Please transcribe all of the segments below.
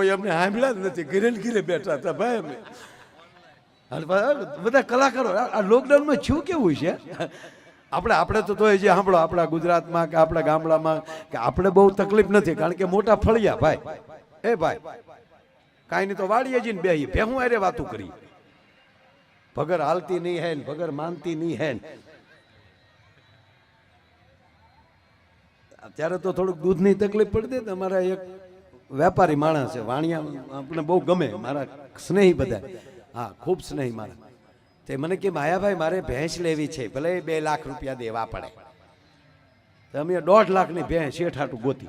કોઈ અમને સાંભળ્યા જ નથી. ઘીરે ઘીરે બેઠા હતા, ભાઈ અમે. બધા કલાકારો, આ લોકડાઉનમાં શું કેવું છે? આપણે આપણે તો તોય જે સાંભળો, આપણા ગુજરાતમાં કે આપણા ગામડામાં કે આપણે બહુ તકલીફ નથી, કારણ કે મોટા ફળિયા, ભાઈ. એ ભાઈ, કાંઈ નહીં તો વાડીએ જઈને બેહીએ ભેહું અરે વાતું કરી ભગર હાલતી નહીં હે ને, ભગર માનતી નહીં હે ને. અત્યારે તો થોડુંક દૂધની તકલીફ પડતી તમારા એક વેપારી માણસ છે, વાણિયા આપણે બહુ ગમે, મારા સ્નેહી બધા. હા, ખૂબ સ્નેહી મારા તે મને કે, માયાભાઈ, મારે ભેંસ લેવી છે, ભલે બે લાખ રૂપિયા દેવા પડે. અમે દોઢ લાખની ભેંસ શેઠાટું ગોતી.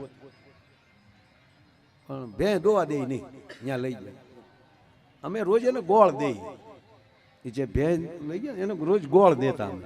પણ ભેં દોવા દે નહીં ત્યાં લઈ જાય અમે રોજ એને ગોળ દઈએ. જે ભેં લઈ ગયા એને રોજ ગોળ દેતા અમે.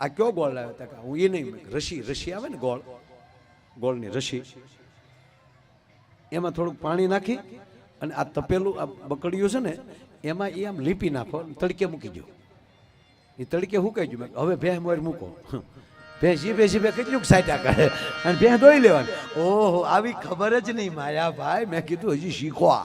આ કયો ગોળ લાવ્યો? તા હું એ નહીં રસી રસી આવે ને ગોળ ગોળની રસી એમાં થોડુંક પાણી નાખી અને આ તપેલું, આ બકડિયું છે ને, એમાં એ આમ લીપી નાખો તડકે મૂકી દો એ તડકે હુકાઈ ગયું હવે ભેં મોર મૂકો. ભેંસી ભેંસી જીભે કેટલું સાટ્યા કરે? અને ભેં ધોઈ લેવાની. ઓહો, આવી ખબર જ નહીં માયા ભાઈ. મેં કીધું, હજી શીખો આ.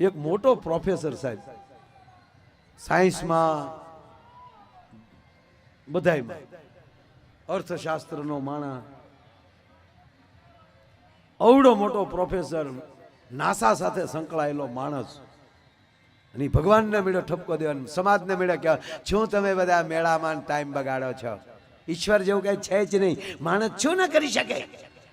એક મોટો પ્રોફેસર સાહેબ. સાયન્સમાં બધાયમાં. અર્થશાસ્ત્રનો માણસ. અવડો મોટો પ્રોફેસર, નાસા સાથે સંકળાયેલો માણસ. અને ભગવાનને મેળો ઠપકો દેવાનો સમાજને મેળો કે, શું તમે બધા મેળામાં ટાઈમ બગાડો છો? ઈશ્વર જેવું કઈ છે જ નહીં. માણસ શું ન કરી શકે?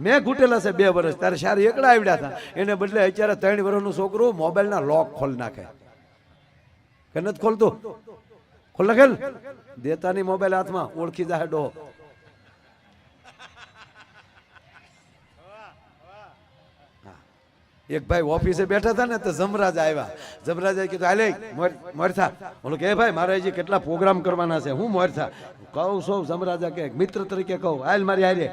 મેં ઘૂટેલા છે બે વર્ષ. ત્યારે શાર એકડા આવડ્યા હતા. એને બદલે અત્યારે ત્રણ વર્ષનું છોકરું મોબાઈલના લોક ખોલ નાખે. કે નથી ખોલતું? ખોલ નાખે દેતાની મોબાઈલ હાથમાં. ઓળખી જાય ડો એક ભાઈ ઓફિસે બેઠા હતા ને તો જમરાજ આવ્યા. જમરાજે કીધું મોર, મોરથા. બોલો કે ભાઈ, મારે હજી કેટલા પ્રોગ્રામ કરવાના છે? હું મોરથા. કહું સૌ જમરાજા કે, મિત્ર તરીકે કહું. હાલ, મારી હારે.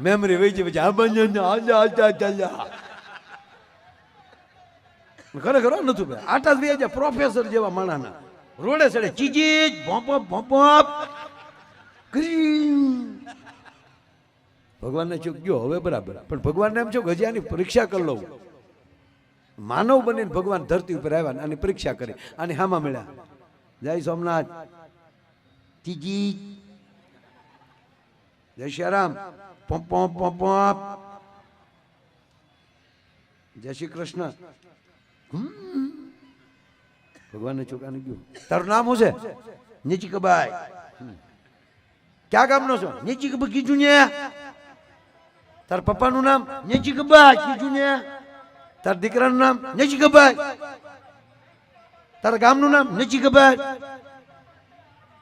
મેમરી વહી જાય આ બંને આજા આજા ચાલ્યા ખરેખર નતું ભાઈ. આટા જ વહી પ્રોફેસર જેવા માણાના રોડે સડે ચીજી ભોંપ ભોંપ ભગવાનને ચૂક ગયો, હવે બરાબર. પણ ભગવાનને એમ છો કે પરીક્ષા કરી લઉં. માનવ બનીને ભગવાન ધરતી ઉપર આવ્યા આની પરીક્ષા કરી. આની હામાં મળ્યા. જય સોમનાથ. તીજી જય પોપ પોપ જય શ્રી કૃષ્ણ. ભગવાન ચોકાને ગયું તારું નામ શું છે? નીચી કબાઈ ક્યાં ગામનો છો? નીચી કબાઈ કીધું ને. તાર પપ્પાનું નામ નીચી કબાઈ કીધું ને. તાર દીકરાનું નામ નીચી કબાઈ તારા ગામનું નામ નીચી કબાઈ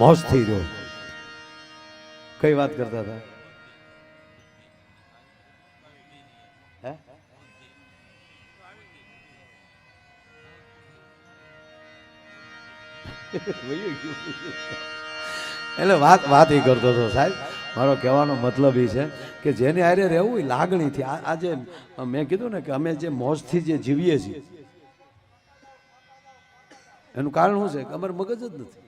મોજથી રહ્યો. કઈ વાત કરતા હતા? એટલે વાત વાત એ કરતો હતો, સાહેબ. મારો કહેવાનો મતલબ એ છે કે જેને આરે રહેવું એ લાગણીથી આજે મેં કીધું ને કે અમે જે મોજથી જે જીવીએ છીએ, એનું કારણ શું છે? કે અમારે મગજ જ નથી.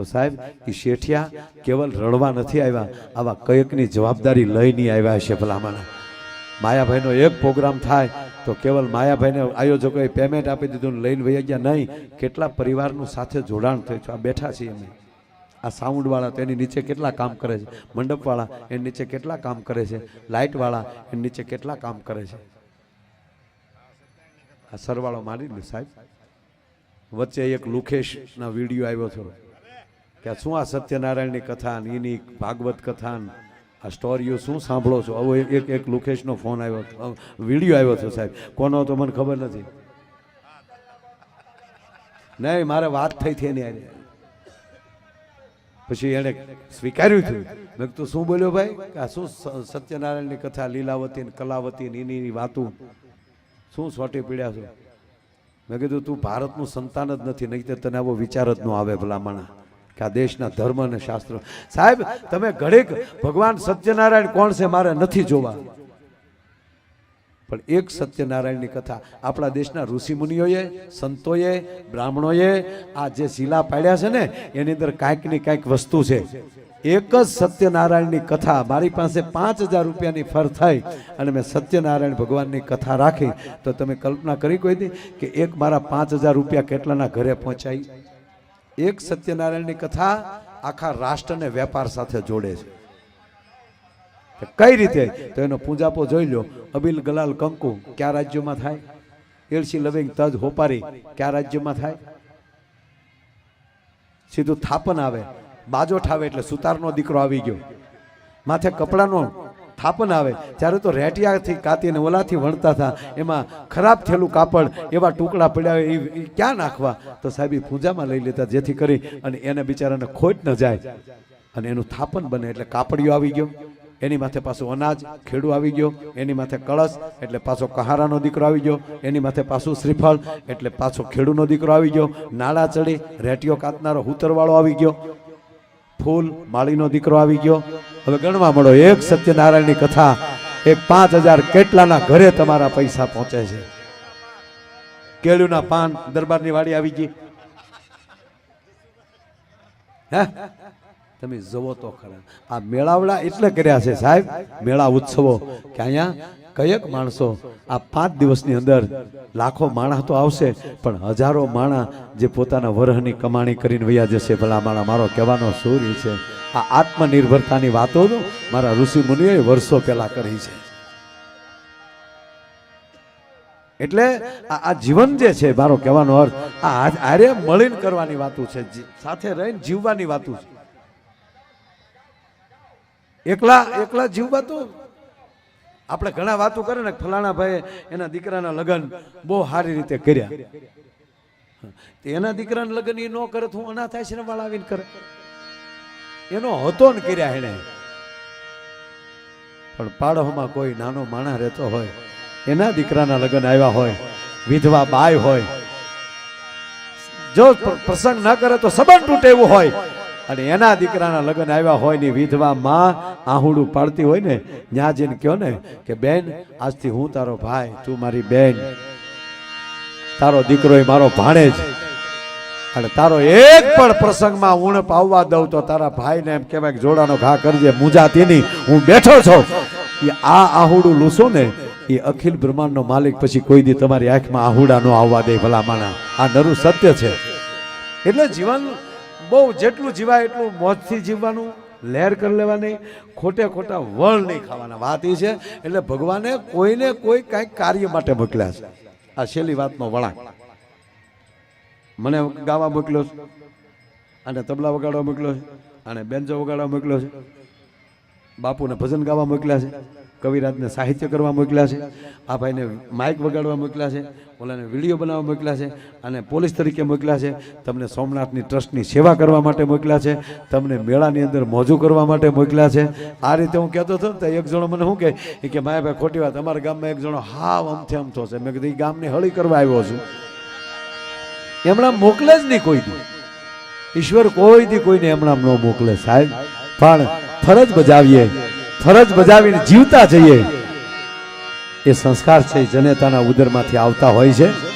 તો સાહેબ એ શેઠિયા કેવલ રડવા નથી આવ્યા, આવા કયકની જવાબદારી લઈને આવ્યા છે ભલામણ. માયાભાઈનો એક પ્રોગ્રામ થાય તો કેવલ માયાભાઈને આયોજકોએ પેમેન્ટ આપી દીધું લઈને વહી ગયા નહીં. કેટલા પરિવારનું સાથે જોડાણ થયું છે? આ બેઠા છીએ અમે. આ સાઉન્ડવાળા તો એની નીચે કેટલા કામ કરે છે? મંડપવાળા એની નીચે કેટલા કામ કરે છે? લાઇટવાળા એની નીચે કેટલા કામ કરે છે? આ સરવાળો મારી લે સાહેબ. વચ્ચે એક લુખેશના વીડિયો આવ્યો હતો. કે શું આ સત્યનારાયણની કથા એની ભાગવત કથા આ સ્ટોરીઓ શું સાંભળો છો? આવો એક એક લુકેશનો ફોન આવ્યો વીડિયો આવ્યો છે સાહેબ. કોનો તો મને ખબર નથી. નહીં, મારે વાત થઈ હતી એની. પછી એણે સ્વીકાર્યું થયું મેં કીધું, શું બોલ્યો ભાઈ? આ શું સત્યનારાયણની કથા, લીલાવતી ને કલાવતી ને એની વાતું? શું સોટી પીડ્યા છો? મેં કીધું, તું ભારતનું સંતાન જ નથી, નહીં તને આવો વિચાર જ ન આવે ભલામણા. આ દેશના ધર્મ અને શાસ્ત્ર. સાહેબ, તમે ઘડીક ભગવાન સત્યનારાયણ કોણ છે મારે નથી જોવા. પણ એક સત્યનારાયણની કથા, આપણા દેશના ઋષિમુનિઓએ સંતોએ, બ્રાહ્મણોએ આ જે શિલા પાડ્યા છે ને, એની અંદર કાંઈક ને કાંઈક વસ્તુ છે. એક જ સત્યનારાયણની કથા, મારી પાસે પાંચ હજાર રૂપિયાની ફર થઈ અને મેં સત્યનારાયણ ભગવાનની કથા રાખી. તો તમે કલ્પના કરી કોઈ દી કે એક મારા પાંચ હજાર રૂપિયા કેટલાના ઘરે પહોંચાઈ? એક સત્યનારાયણની કથા આખા રાષ્ટ્રને વેપાર સાથે જોડે છે. કઈ રીતે? તો એનો પૂંજાપો જોઈ લો અબિલ ગલાલ કંકુ, કયા રાજ્યોમાં થાય? એલસી લવિંગ તજ હોપારી, કયા રાજ્યમાં થાય? સીધું થાપન આવે. બાજો ઠાવે એટલે સુતારનો દીકરો આવી ગયો. માથે કપડાનો થાપન આવે. ત્યારે તો રેટિયાથી, કાતીને ઓલાથી વણતા હતા. એમાં ખરાબ થયેલું કાપડ, એવા ટુકડા પડ્યા એ ક્યાં નાખવા? તો સાહેબ એ પૂજામાં લઈ લેતા, જેથી કરી અને એને બિચારાને ખોટ ન જાય. અને એનું થાપન બને એટલે કાપડિયો આવી ગયો. એની માથે પાછું અનાજ, ખેડૂ આવી ગયો. એની માથે કળશ, એટલે પાછો કહારાનો દીકરો આવી ગયો. એની માથે પાછું શ્રીફળ, એટલે પાછો ખેડૂનો દીકરો આવી ગયો. નાળા ચડી, રેટિયો કાતનારો હુતરવાળો આવી ગયો. ફૂલ માળીનો દીકરો આવી ગયો. હવે ગણવા મળો, એક સત્યનારાયણની કથા એક પાંચ હજાર કેટલાના ઘરે તમારા પૈસા પહોંચે છે? કેળુના પાન, દરબારની વાડી આવી ગઈ. તમે જવો તો ખરા. આ મેળાવડા એટલે કર્યા છે, સાહેબ. મેળા ઉત્સવો. કે અહીંયા કયક માણસો આ પાંચ દિવસની અંદર લાખો માણસ તો આવશે, પણ હજારો માણસ જે પોતાના વરહની કમાણી કરીને વૈયા જશે, ભલા માણા, મારો કહેવાનો સૂર્ય છે. આ આત્મનિર્ભરતાની વાતો મારા ઋષિ મુનિએ વર્ષો પહેલા કરી છે. એટલે આ જીવન જે છે, મારો કહેવાનો અર્થ, આ આરે મળીને કરવાની વાતું છે સાથે રહીને જીવવાની વાતું છે. એકલા એકલા જીવવા તો આપણે ઘણા વાતો કરે ને, ફલાણા ભાઈ એના દીકરાના લગ્ન બહુ સારી રીતે કર્યા. એના દીકરાના લગ્ન એ ન કરે તો હું અનાથ આશ્રમ વાળા આવીને કરે. એનો હતો ને કર્યા એને પણ પાડોમાં કોઈ નાનો માણસ રહેતો હોય, એના દીકરાના લગ્ન આવ્યા હોય, વિધવા બાય હોય, જો પ્રસંગ ન કરે તો સંબંધ તૂટે એવું હોય. અને એના દીકરાના લગ્ન આવ્યા હોય ને વિધવા માં આહુડું પાડતી હોય ને ત્યાં જઈને કહો ને કે, બેન, આજથી હું તારો ભાઈ, તું મારી બેન. તારો દીકરો એ મારો ભાણેજ. અને તારો એક પણ પ્રસંગમાં ઉણપ આવવા દઉં તો તારા ભાઈને એમ કહેવાય કે જોડાનો ઘા કરજે, મુજાતીની. હું બેઠો છું. એ આ આહુડું લૂસો ને, એ અખિલ બ્રહ્માંડનો માલિક પછી કોઈ દી તમારી આંખમાં આહુડા નો આવવા દે ભલા માણા આ નરું સત્ય છે. એટલે જીવન બહુ જેટલું જીવાય એટલું મોજથી જીવવાનું, લહેર કરી લેવાની, ખોટે ખોટા વળ નહીં ખાવાના. વાત એ છે, એટલે ભગવાને કોઈને કોઈ કાંઈક કાર્ય માટે મોકલ્યા છે. આ છેલ્લી વાતનો વળાંક. મને ગાવા મોકલ્યો છે, અને તબલા વગાડવા મોકલ્યો છે, અને બેન્જો વગાડવા મોકલ્યો છે. બાપુને ભજન ગાવા મોકલ્યા છે, કવિરાજને સાહિત્ય કરવા મોકલ્યા છે, આ ભાઈને માઇક વગાડવા મોકલ્યા છે, ઓલાને વીડિયો બનાવવા મોકલ્યા છે, અને પોલીસ તરીકે મોકલ્યા છે, તમને સોમનાથની ટ્રસ્ટની સેવા કરવા માટે મોકલ્યા છે, તમને મેળાની અંદર મોજું કરવા માટે મોકલ્યા છે. આ રીતે હું કહેતો હતો ને એક જણો મને શું કહે કે માયા ભાઈ ખોટી વાત, અમારા ગામમાં એક જણો હાવ અમથે અમથો છે. મેં કીધું, "ઈ ગામની હળી કરવા આવ્યો છું. એમણા મોકલે જ નહીં કોઈ દી. ઈશ્વર કોઈ દી કોઈને એમણા ન મોકલે સાહેબ. પણ ફરજ બજાવીએ, ફરજ બજાવીને જીવતા જઈએ. એ સંસ્કાર છે જનેતાના ઉદરમાંથી આવતા હોય છે.